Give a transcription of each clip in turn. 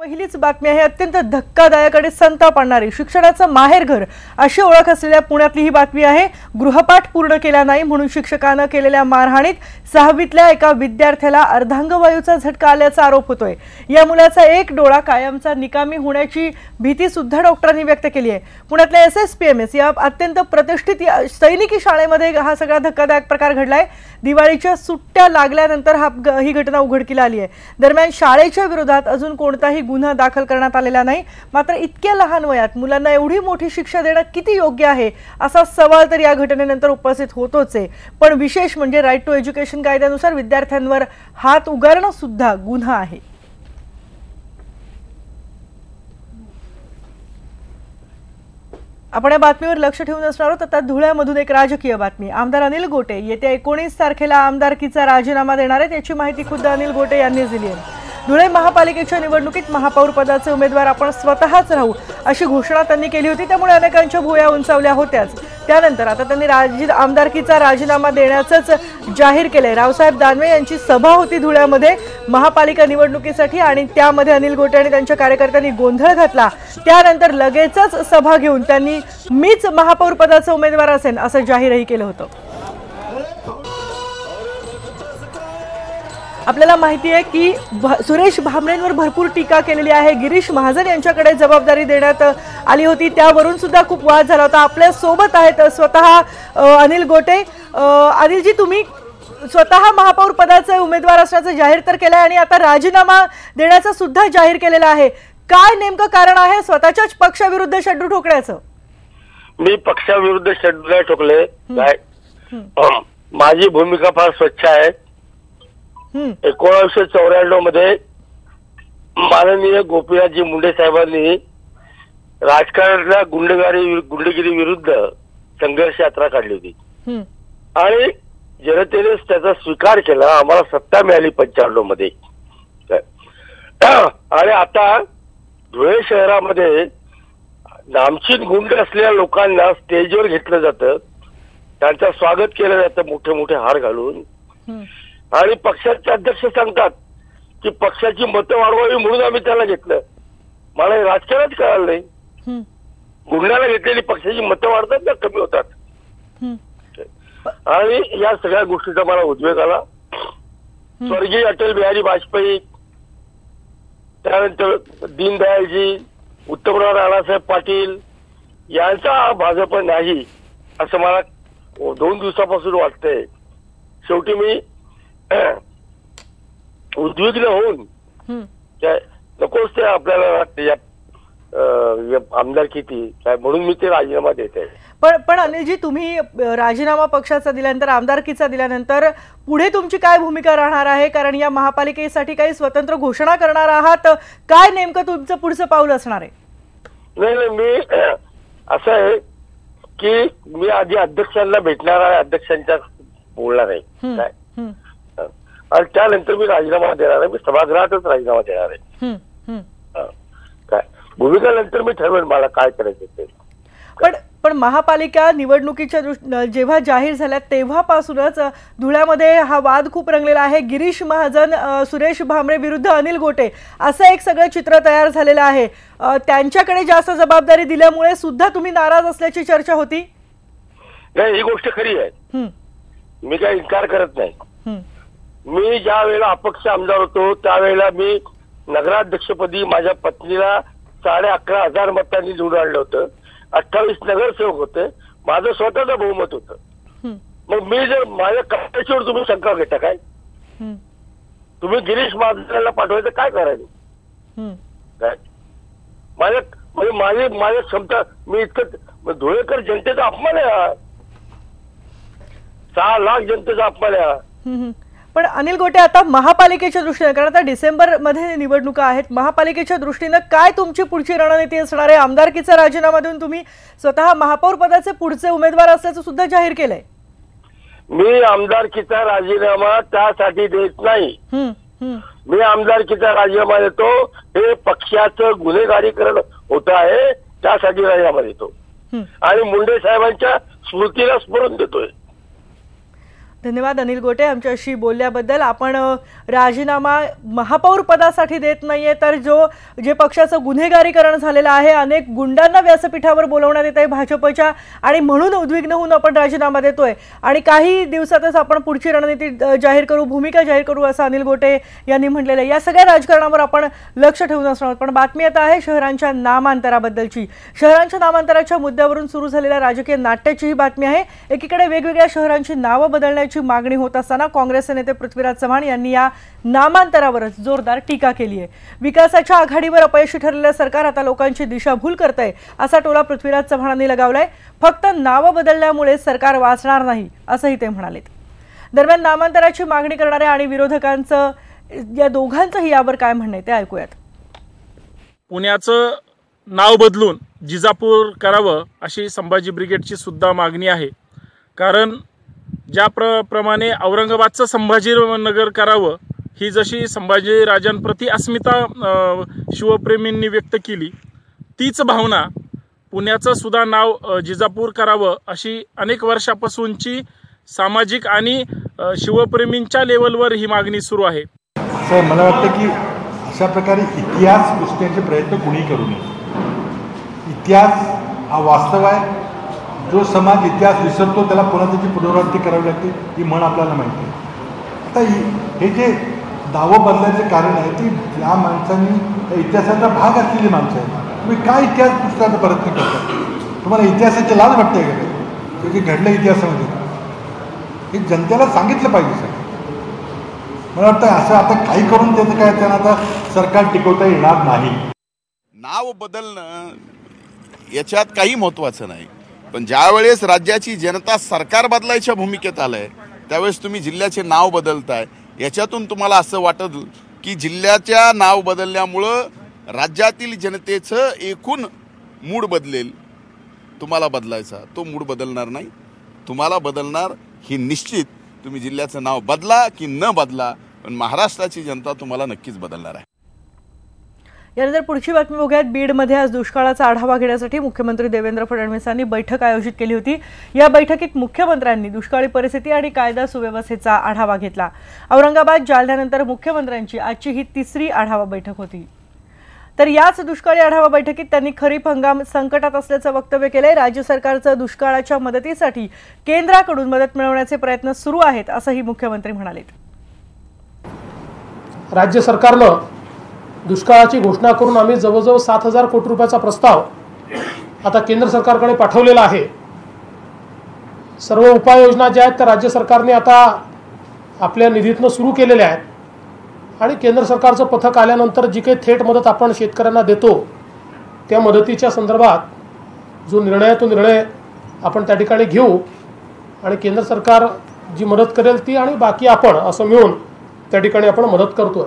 पहिलीच बातमी आहे अत्यंत धक्कादायक आणि संताप आणणारी शिक्षणाचं माहेरघर अशी ओळख असलेल्या पुण्यातली ही बातमी आहे. गृहपाठ पूर्ण केला नाही म्हणून शिक्षकानं केलेल्या मारहाणीत सहावीतल्या एका विद्यार्थ्याला अर्धांगवायूचा झटका आल्याचा आरोप होतोय. या मुलाचा एक डोळा कायमचा निकामी होण्याची भीती सुद्धा डॉक्टरांनी व्यक्त केली आहे. पुण्यातल्या S S P M S या अत्यंत प्रतिष्ठित या सैनिकी शाळेमध्ये हा सगळा धक्कादायक प्रकार घडलाय. दिवाळीच्या सुट्ट्या लागल्यानंतर हा ही घटना उघडकीला आली आहे. दरम्यान शाळेच्या विरोधात अजून कोणताही गुन्हा दाखल करण्यात आलेला नाही. मात्र इतक्या लहान वयात मुलांना एवढी मोठी शिक्षा देणं किती योग्य आहे? असा सवाल तर या घटनेनंतर उपस्थित होतोच आहे. पण विशेष म्हणजे राईट टू एज्युकेशन कायद्यानुसार विद्यार्थ्यांवर हात उगारणं सुद्धा गुन्हा आहे. आपण या बातमीवर लक्ष ठेवून असणार आहोत. आता धुळ्यामधून एक राजकीय बातमी. आमदार अनिल गोटे येत्या एकोणीस तारखेला आमदारकीचा राजीनामा देणार आहेत याची माहिती खुद्द अनिल गोटे यांनी दिली आहे. धुळे महापालिकेच्या निवडणुकीत महापौर पदाचे उमेदवार आपण स्वतःच राहू अशी घोषणा त्यांनी केली होती. त्यामुळे अनेकांच्या भुया उंचावल्या होत्याच. त्यानंतर आता त्यांनी राजी आमदारकीचा राजीनामा देण्याचंच जाहीर केलंय. रावसाहेब दानवे यांची सभा होती धुळ्यामध्ये महापालिका निवडणुकीसाठी आणि त्यामध्ये अनिल गोटे आणि त्यांच्या कार्यकर्त्यांनी गोंधळ घातला. त्यानंतर लगेचच सभा घेऊन त्यांनी मीच महापौर पदाचा उमेदवार असेन असं जाहीरही केलं होतं. आपल्याला माहिती आहे की भ- सुरेश भामरेंवर भरपूर टीका केलेली आहे. गिरीश महाजन यांच्याकडे जबाबदारी देण्यात आली होती. त्यावरून सुद्धा खूप वाद झाला होता. आपल्यासोबत आहेत स्वतः अनिल गोटे. अनिलजी तुम्ही स्वतः महापौर पदाचे उमेदवार असण्याचं जाहीर तर केलंय आणि आता राजीनामा देण्याचं सुद्धा जाहीर केलेलं आहे. काय नेमकं कारण आहे स्वतःच्याच पक्षाविरुद्ध शेड्यू ठोकण्याचं? मी पक्षाविरुद्ध षड्य ठोकले. काय? माझी भूमिका फार स्वच्छ आहे. एकोणीसशे चौऱ्याण्णवमध्ये माननीय गोपीनाथजी मुंडे साहेबांनी राजकारणातल्या गुंडगारी गुंडगिरी विरुद्ध संघर्ष यात्रा काढली होती. आणि जनतेने त्याचा स्वीकार केला आम्हाला सत्ता मिळाली पंच्याण्णवमध्ये. आणि आता धुळे शहरामध्ये नामचीन गुंड असलेल्या लोकांना स्टेजवर घेतलं जातं त्यांचं स्वागत केलं जातं मोठे मोठे हार घालून. आणि पक्षाचे अध्यक्ष सांगतात की पक्षाची मतं वाढवावी म्हणून आम्ही त्याला घेतलं. मला हे राजकारणच कळालं नाही. गुंडाला घेतलेली पक्षाची मतं वाढतात ना कमी होतात. आणि या सगळ्या गोष्टीचा मला उद्वेग आला. स्वर्गीय अटल बिहारी वाजपेयी त्यानंतर दीनदयालजी उत्तमराव नानासाहेब पाटील यांचा भाजप नाही असं मला दोन दिवसापासून वाटतंय. शेवटी मी उद्विग्न होऊन नकोच ते आपल्याला वाटते या अं, या आमदारकीती काय म्हणून मी ते राजीनामा देत आहे. पण पण अनिलजी तुम्ही राजीनामा पक्षाचा दिल्यानंतर आमदारकीचा दिल्यानंतर पुढे तुमची काय भूमिका राहणार आहे? कारण या महापालिकेसाठी काही स्वतंत्र घोषणा करणार आहात. काय नेमकं तुमचं पुढचं पाऊल असणार आहे? नाही नाही मी असं आहे की मी आधी अध्यक्षांना भेटणार आहे अध्यक्षांच्या बोलणार आहे. काय? आणि त्यानंतर मी राजीनामा देणार आहे. मी सभागृहातच राजीनामा देणार आहे. काय? भूमिका नंतर मी ठरवेन मला काय करायचं ते. पण पण महापालिका निवडणुकीच्या दृष्ट जेव्हा जाहीर झाल्या तेव्हापासूनच धुळ्यामध्ये हा वाद खूप रंगलेला आहे. गिरीश महाजन सुरेश भामरे विरुद्ध अनिल गोटे असं एक सगळं चित्र तयार झालेलं आहे. त्यांच्याकडे जास्त जबाबदारी दिल्यामुळे सुद्धा तुम्ही नाराज असल्याची चर्चा होती? नाही ही गोष्ट खरी आहे. मी काही इन्कार करत नाही. मी ज्या वेळेला अपक्ष आमदार होतो त्यावेळेला मी नगराध्यक्षपदी माझ्या पत्नीला साडे अकरा हजार मतांनी निवडून आणलं होतं. अठ्ठावीस नगरसेवक होते. माझं स्वतःचं बहुमत होतं. मग मी जर माझ्या कपाशीवर तुम्ही शंका घेता काय? तुम्ही गिरीश महाजनाला पाठवायचं काय करायचं. काय? माझ्या म्हणजे माझी माझ्या क्षमता मी इतकं धुळेकर जनतेचा अपमान आहे. सहा लाख जनतेचा अपमान आहे हा. पण अनिल गोटे आता महापालिकेच्या दृष्टीने कारण आता डिसेंबरमध्ये निवडणुका आहेत महापालिकेच्या दृष्टीनं काय तुमची पुढची रणनीती असणार आहे? आमदारकीचा राजीनामा देऊन तुम्ही स्वतः महापौर पदाचे पुढचे उमेदवार असल्याचं सुद्धा जाहीर केलंय. मी आमदारकीचा राजीनामा त्यासाठी देत नाही. मी आमदारकीचा राजीनामा देतो हे पक्षाचं गुन्हेगारीकरण होत आहे त्यासाठी राजीनामा देतो. आणि मुंडे साहेबांच्या स्मृतीला स्मरून देतोय. धन्यवाद अनिल गोटे आमच्याशी बोलल्याबद्दल. आपण राजीनामा महापौर पदासाठी देत नाहीये तर जो जे पक्षाचं गुन्हेगारीकरण झालेलं आहे अनेक गुंडांना व्यासपीठावर बोलवण्यात येत आहे भाजपच्या आणि म्हणून उद्विग्न होऊन आपण राजीनामा देतोय. आणि काही दिवसातच आपण पुढची रणनीती जाहीर करू भूमिका जाहीर करू असं अनिल गोटे यांनी म्हटलेलं आहे. या सगळ्या राजकारणावर आपण लक्ष ठेवून असणार आहोत. पण बातमी आता आहे शहरांच्या नामांतराबद्दलची. शहरांच्या नामांतराच्या मुद्द्यावरून सुरू झालेल्या राजकीय नाट्याची ही बातमी आहे. एकीकडे वेगवेगळ्या शहरांची नावं बदलण्याची मागणी होत असताना काँग्रेसचे नेते पृथ्वीराज चव्हाण यांनी या नामांतरावरच जोरदार टीका केली आहे. विकासाच्या आघाडीवर अपयशी ठरलेलं सरकार आता लोकांची दिशाभूल करत आहे असा टोला पृथ्वीराज चव्हाणांनी लगावलाय. फक्त नावं बदलल्यामुळे सरकार वाचणार नाही असंही ते म्हणालेत. दरम्यान नामांतराची मागणी करणाऱ्या आणि विरोधकांचं या दोघांचंही यावर काय म्हणणं आहे ते ऐकूयात. पुण्याचं नाव बदलून जिजापूर करावं अशी संभाजी ब्रिगेडची सुद्धा मागणी आहे. कारण ज्या प्र प्रमाणे औरंगाबादचं संभाजीनगर करावं ही जशी संभाजीराजांप्रती अस्मिता शिवप्रेमींनी व्यक्त केली तीच भावना पुण्याचं सुद्धा नाव जिजापूर करावं अशी अनेक वर्षापासूनची सामाजिक आणि शिवप्रेमींच्या लेवलवर ही मागणी सुरू आहे. सर मला वाटतं की अशा प्रकारे इतिहास पुसण्याचे प्रयत्न कुणी करू नये. इतिहास हा वास्तव आहे. जो समाज इतिहास विसरतो त्याला पुन्हा त्याची पुनरावृत्ती करावी लागते ही म्हण आपल्याला माहिती आहे. आता हे जे दावं बदलायचं कारण आहे ती ज्या माणसांनी त्या इतिहासाचा भाग असलेली माणसं आहेत. तुम्ही काय इतिहास पुसण्याचा प्रयत्न करता? तुम्हाला इतिहासाची लाज वाटते का? ते जे घडलं इतिहासामध्ये हे जनतेला सांगितलं पाहिजे सर. मला वाटतं असं आता काही करून त्याचं काय त्यांना आता सरकार टिकवता येणार नाही. नाव बदलणं याच्यात काही महत्त्वाचं नाही. पण ज्यावेळेस राज्याची जनता सरकार बदलायच्या भूमिकेत आलंय त्यावेळेस तुम्ही जिल्ह्याचे नाव बदलताय. याच्यातून तुम्हाला असं वाटत की जिल्ह्याच्या नाव बदलल्यामुळं राज्यातील जनतेचं एकूण मूड बदलेल. तुम्हाला बदलायचा तो मूड बदलणार नाही. तुम्हाला बदलणार ही निश्चित तुम्ही जिल्ह्याचं नाव बदला की न बदला पण महाराष्ट्राची जनता तुम्हाला नक्कीच बदलणार आहे. यानंतर पुढची बातमी बघूयात. बीडमध्ये आज दुष्काळाचा आढावा घेण्यासाठी मुख्यमंत्री देवेंद्र फडणवीसांनी बैठक आयोजित केली होती. या बैठकीत मुख्यमंत्र्यांनी दुष्काळी परिस्थिती आणि कायदा सुव्यवस्थेचा आढावा घेतला. औरंगाबाद जालन्यानंतर मुख्यमंत्र्यांची आजची ही तिसरी आढावा बैठक होती. तर याच दुष्काळी आढावा बैठकीत त्यांनी खरीप हंगाम संकटात असल्याचं वक्तव्य केलंय. राज्य सरकारचं दुष्काळाच्या मदतीसाठी केंद्राकडून मदत मिळवण्याचे प्रयत्न सुरू आहेत असंही मुख्यमंत्री म्हणाले राज्य सरकारनं दुष्काळाची घोषणा करून आम्ही जवळजवळ सात हजार कोटी रुपयाचा प्रस्ताव आता केंद्र सरकारकडे पाठवलेला आहे. सर्व उपाययोजना ज्या आहेत त्या राज्य सरकारने आता आपल्या निधीतनं सुरू केलेल्या आहेत. आणि केंद्र सरकारचं पथक आल्यानंतर जी काही थेट मदत आपण शेतकऱ्यांना देतो त्या मदतीच्या संदर्भात जो निर्णय आहे तो निर्णय आपण त्या ठिकाणी घेऊ आणि केंद्र सरकार जी मदत करेल ती आणि बाकी आपण असं मिळून त्या ठिकाणी आपण मदत करतोय.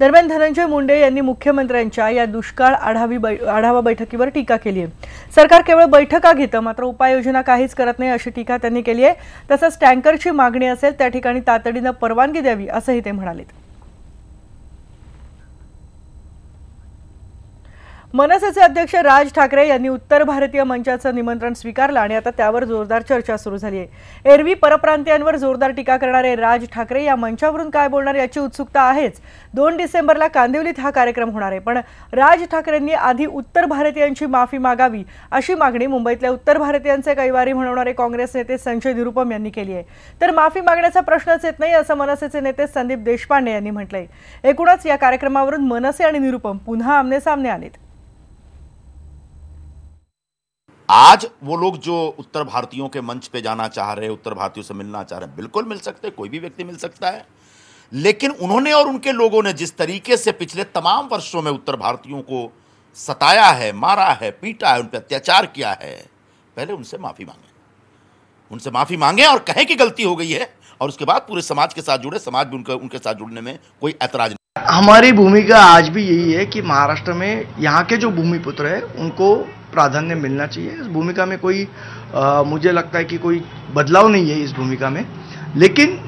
दरम्यान धनंजय मुंडे यांनी मुख्यमंत्र्यांच्या या दुष्काळ आढावी बै आढावा बैठकीवर टीका केली आहे सरकार केवळ बैठका घेतं मात्र उपाययोजना काहीच करत नाही अशी टीका त्यांनी केली आहे तसंच टँकरची मागणी असेल त्या ठिकाणी तातडीनं परवानगी द्यावी असंही ते म्हणाले मनसेचे अध्यक्ष राज ठाकरे यांनी उत्तर भारतीय मंचाचं निमंत्रण स्वीकारलं आणि आता त्यावर जोरदार चर्चा सुरू झाली आहे. एरवी परप्रांतीयांवर जोरदार टीका करणारे राज ठाकरे या मंचावरून काय बोलणार याची उत्सुकता आहेच. दोन डिसेंबरला कांदिवलीत हा कार्यक्रम होणार आहे. पण राज ठाकरेंनी आधी उत्तर भारतीयांची माफी मागावी अशी मागणी मुंबईतल्या उत्तर भारतीयांचे कैवारी म्हणवणारे काँग्रेस नेते संजय निरुपम यांनी केली आहे. तर माफी मागण्याचा प्रश्नच येत नाही असं मनसेचे नेते संदीप देशपांडे यांनी म्हटलंय. एकूणच या कार्यक्रमावरून मनसे आणि निरुपम पुन्हा आमने सामने आलेत. आज वो लोग जो उत्तर भारतीयों के मंच पे जाना चाह रहे हैं, उत्तर भारतीयों से मिलना चाह रहे हैं, बिल्कुल मिल सकते हैं, कोई भी व्यक्ति मिल सकता है। लेकिन उन्होंने और उनके लोगों ने जिस तरीके से पिछले तमाम वर्षों में उत्तर भारतीयों को सताया है, मारा है, पीटा है, उन पर अत्याचार किया है, पहले उनसे माफ़ी मांगे। उनसे माफ़ी मांगे और कहें कि गलती हो गई है और उसके बाद पूरे समाज के साथ जुड़े, समाज भी उनके उनके साथ जुड़ने में कोई ऐतराज नहीं। हमारी भूमिका आज भी यही है कि महाराष्ट्र में यहाँ के जो भूमिपुत्र हैं, उनको प्राधान्य मिलना चाहिए। इस भूमिका में कोई आ, मुझे लगता है कि कोई बदलाव नहीं है इस भूमिका में। लेकिन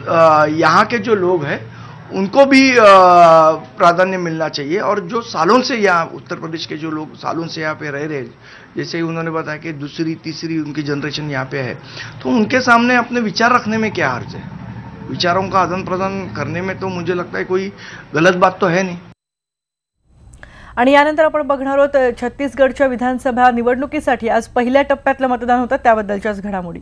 यहाँ के जो लोग हैं उनको भी प्राधान्य मिलना चाहिए। और जो सालों से यहाँ उत्तर प्रदेश के जो लोग सालों से यहाँ पे रह रहे जैसे उन्होंने बताया कि दूसरी तीसरी उनकी जनरेशन यहाँ पे है तो उनके सामने अपने विचार रखने में क्या हर्ज है? विचारों का आदान प्रदान करने में तो मुझे लगता है कोई गलत बात तो है नहीं। आणि यानंतर आपण बघणार आहोत छत्तीसगडच्या विधानसभा निवडणुकीसाठी आज पहिल्या टप्प्यातलं मतदान होतं त्याबद्दलच्याच घडामोडी.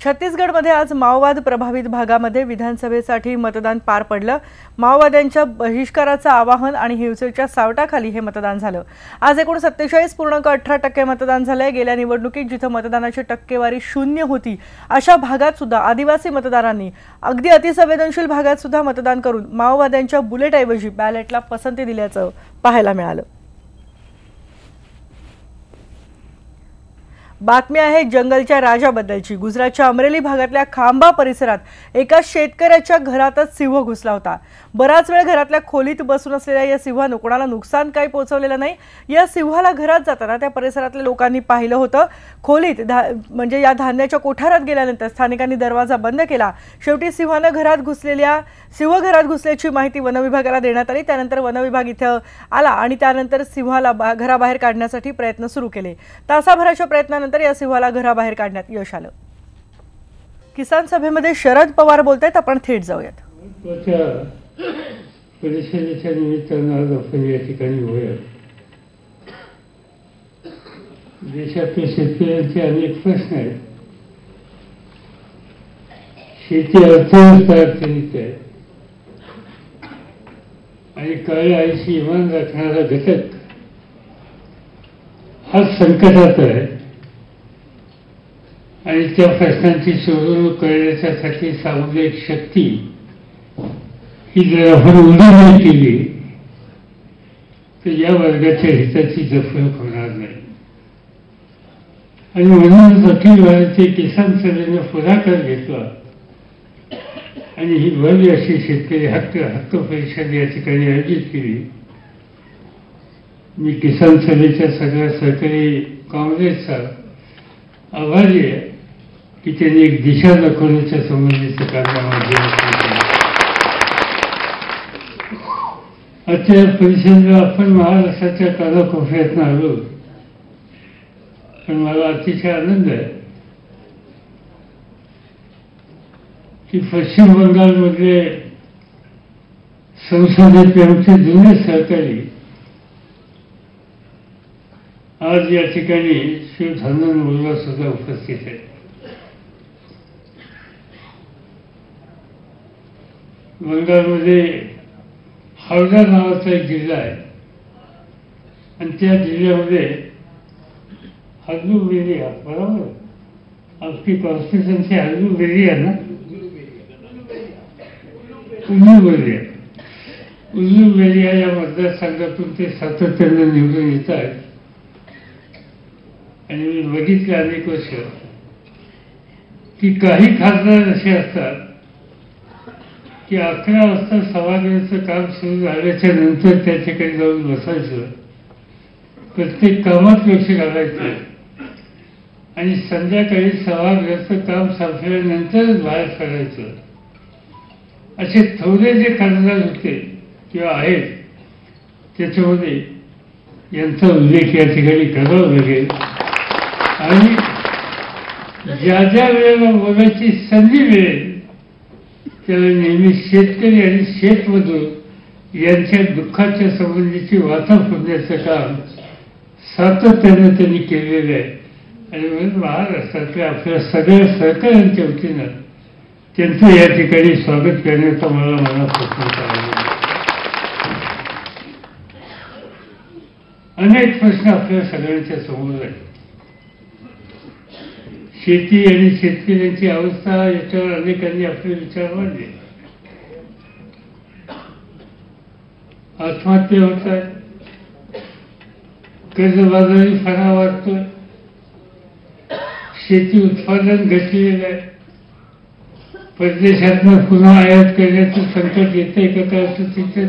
छत्तीसगडमध्ये आज माओवाद प्रभावित भागामध्ये विधानसभेसाठी मतदान पार पडलं. माओवाद्यांच्या बहिष्काराचं आवाहन आणि हिंसेच्या सावटाखाली हे मतदान झालं. आज एकूण सत्तेचाळीस पूर्णांक अठरा टक्के मतदान झालंय. गेल्या निवडणुकीत जिथं मतदानाची टक्केवारी शून्य होती अशा भागात सुद्धा आदिवासी मतदारांनी अगदी अतिसंवेदनशील भागात सुद्धा मतदान करून माओवाद्यांच्या बुलेटऐवजी बॅलेटला पसंती दिल्याचं पाहायला मिळालं. बातमी आहे जंगलच्या राजाबद्दलची. गुजरातच्या अमरेली भागातल्या खांबा परिसरात एका शेतकऱ्याच्या घरातच सिंह घुसला होता. बराच वेळ घरातल्या खोलीत बसून असलेल्या या सिंहानं कोणाला नुकसान काही पोहोचवलेलं नाही. या सिंहाला घरात जाताना त्या परिसरातल्या लोकांनी पाहिलं होतं. खोलीत धा म्हणजे या धान्याच्या कोठारात गेल्यानंतर स्थानिकांनी दरवाजा बंद केला. शेवटी सिंहानं घरात घुसलेल्या सिंह घरात घुसल्याची माहिती वनविभागाला देण्यात आली. त्यानंतर वनविभाग इथं आला आणि त्यानंतर सिंहाला बा- घराबाहेर काढण्यासाठी प्रयत्न सुरू केले. तासाभराच्या प्रयत्नानंतर या सिंहाला घराबाहेर काढण्यात यश आलं. किसान सभेमध्ये शरद पवार बोलतायत. आपण थेट जाऊयात. परिषदेच्या निमित्तानं आज आपण या ठिकाणी होऊया देशातील शेतकऱ्यांचे अनेक प्रश्न आहेत शेती अर्थव्यवस्था अडचणीत आहे आणि काळ्या आईशी इमान राखणारा घटक हा संकटात आहे आणि त्या प्रश्नांची सोडवणूक करण्याच्यासाठी सामुदायिक शक्ती ही जर आपण उडी केली तर या वर्गाच्या हिताची जपणूक होणार नाही. आणि म्हणूनच अखिल भारतीय किसान सभेनं पुढाकार घेतला आणि ही भव्य अशी शेतकरी हक्क हक्क परिषद या ठिकाणी आयोजित केली. मी किसान सभेच्या सगळ्या सहकारी काँग्रेसचा आभारी आहे की त्यांनी एक दिशा दाखवण्याच्या संबंधीचं कार्यामध्ये आजच्या परिषदेला आपण महाराष्ट्राच्या कानाकोपऱ्यातनं आलो पण मला अतिशय आनंद आहे की पश्चिम बंगालमधले संसदेतले आमचे जुने सहकारी आज या ठिकाणी शिवधनन मुलगा सुद्धा उपस्थित आहे बंगालमध्ये हावडा नावाचा एक जिल्हा आहे. आणि त्या जिल्ह्यामध्ये हल्लू बेरिया बरोबर? आपली कॉन्स्टिट्युन्सी हल्लू बेरिया ना? उल्लू बेरिया उल्लू बेरिया या मतदारसंघातून ते सातत्यानं निवडून येत आहेत. आणि मी बघितले अनेक वर्ष. की काही खासदार असे असतात की अकरा वाजता सभागृहाचं काम सुरू झाल्याच्यानंतर त्या ठिकाणी जाऊन बसायचं. प्रत्येक कामात लक्ष घालायचं. आणि संध्याकाळी सभागृहाचं काम संपल्यानंतरच बाहेर पडायचं. असे थोडे जे खासदार होते किंवा आहेत त्याच्यामध्ये यांचा उल्लेख या ठिकाणी करावा लागेल. आणि ज्या ज्या वेळेला बोलायची संधी मिळेल त्याला नेहमी शेतकरी आणि शेतमजूर यांच्या दुःखाच्या संबंधीची वाचा फोडण्याचं काम सातत्यानं त्यांनी केलेलं आहे. आणि म्हणून महाराष्ट्रातल्या आपल्या सगळ्या सहकाऱ्यांच्या वतीनं त्यांचं या ठिकाणी स्वागत करण्याचा मला मनापासून करायला अनेक प्रश्न आपल्या सगळ्यांच्या समोर आहेत. शेती आणि शेतकऱ्यांची अवस्था याच्यावर अनेकांनी आपले विचार मांडले. आत्महत्या होत कर्ज कर्जबाजारी फरा वाढतोय. शेती उत्पादन घटलेलं आहे. परदेशात पुन्हा आयात करण्याचं संकट येत आहे का काय असं चिंता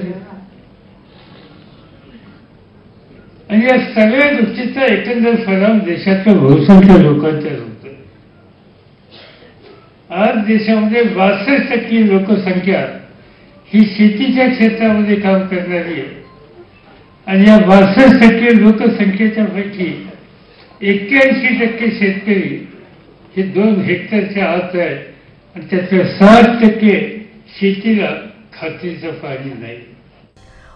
आणि या सगळ्या गोष्टीचा एकंदर फराम देशातल्या बहुसंख्य लोकांच्या आज देशामध्ये बासष्ट टक्के लोकसंख्या ही शेतीच्या क्षेत्रामध्ये काम करणारी आहे. आणि या बासष्ट टक्के लोकसंख्येच्या पैकी एक्क्याऐंशी टक्के शेतकरी हे दोन हेक्टरच्या आत आहेत. आणि त्यातल्या साठ टक्के शेतीला खात्रीचं पाणी नाही.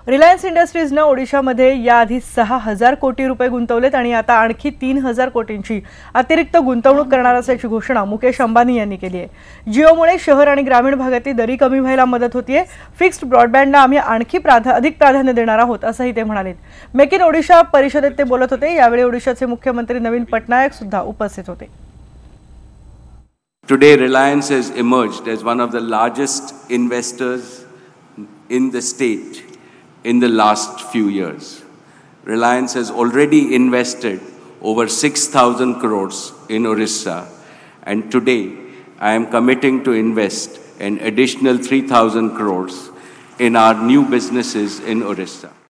रिलायन्स इंडस्ट्रीजनं ओडिशामध्ये याआधी सहा हजार कोटी रुपये गुंतवलेत आणि आता आणखी तीन हजार कोटींची अतिरिक्त गुंतवणूक करणार असल्याची घोषणा मुकेश अंबानी यांनी केली आहे. जिओमुळे शहर आणि ग्रामीण भागातील दरी कमी व्हायला मदत होतीये. फिक्स्ड ब्रॉडबँडला आम्ही आणखी प्राधा अधिक प्राधान्य देणार आहोत असंही ते म्हणाले मेक इन ओडिशा परिषदेत ते बोलत होते. यावेळी ओडिशाचे मुख्यमंत्री नवीन पटनायक सुद्धा उपस्थित होते. Today, Reliance has emerged as one of the largest investors in the state. In the last few years. Reliance has already invested over 6,000 crores in Orissa, and today I am committing to invest an additional 3,000 crores in our new businesses in Orissa.